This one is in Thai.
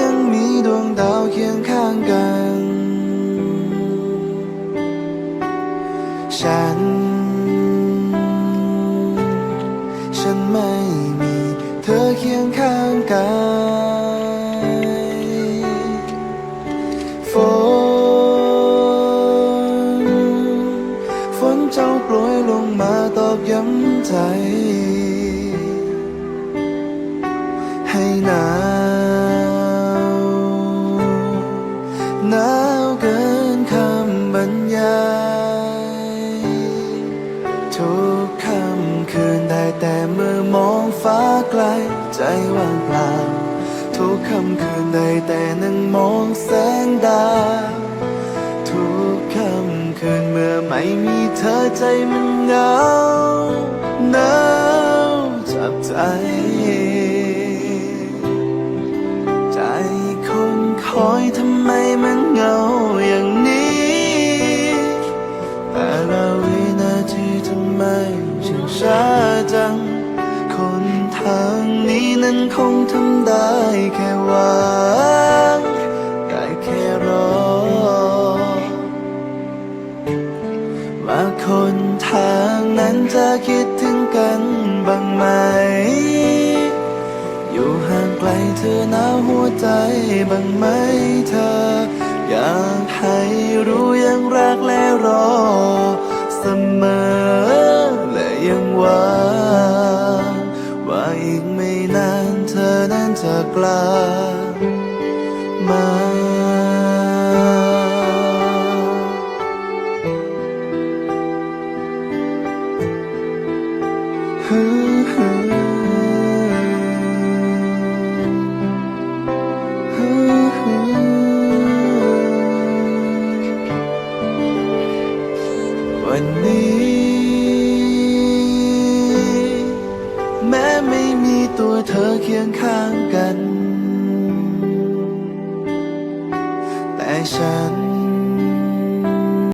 ยังมีดวงดาวเคียงข้างกัน ฉัน ฉันไม่มีเธอเคียงข้างกายฝน ฝนเจ้าโปรยลงมาตอบย้ำใจ ให้นา แต่เมื่อมองฟ้าไกล ใจว่างเปล่า ทุกค่ำคืนได้แต่นั่งมองแสงดาวทุกค่ำคืนเมื่อไม่มีเธอใจมันเหงาหนาวจับใจใจคนคอยทำไมมันเหงาอย่างนี้ แต่ละวินาทีทำไมฉันช้าางนี้นั้นคงทำได้แค่วางได้แค่รอ ว่าคนทางนั้นจะคิดถึงกันบ้างไหม อยู่ห่างไกลเธอหนาหัวใจบ้างไหมเธอ อยากให้รู้ยังรักและรอ เสมอและยังหวัง จะกลับมาฮึฮึวันนี้ แม้ไม่มีตัวเธอเคียงข้างกัน แต่ฉัน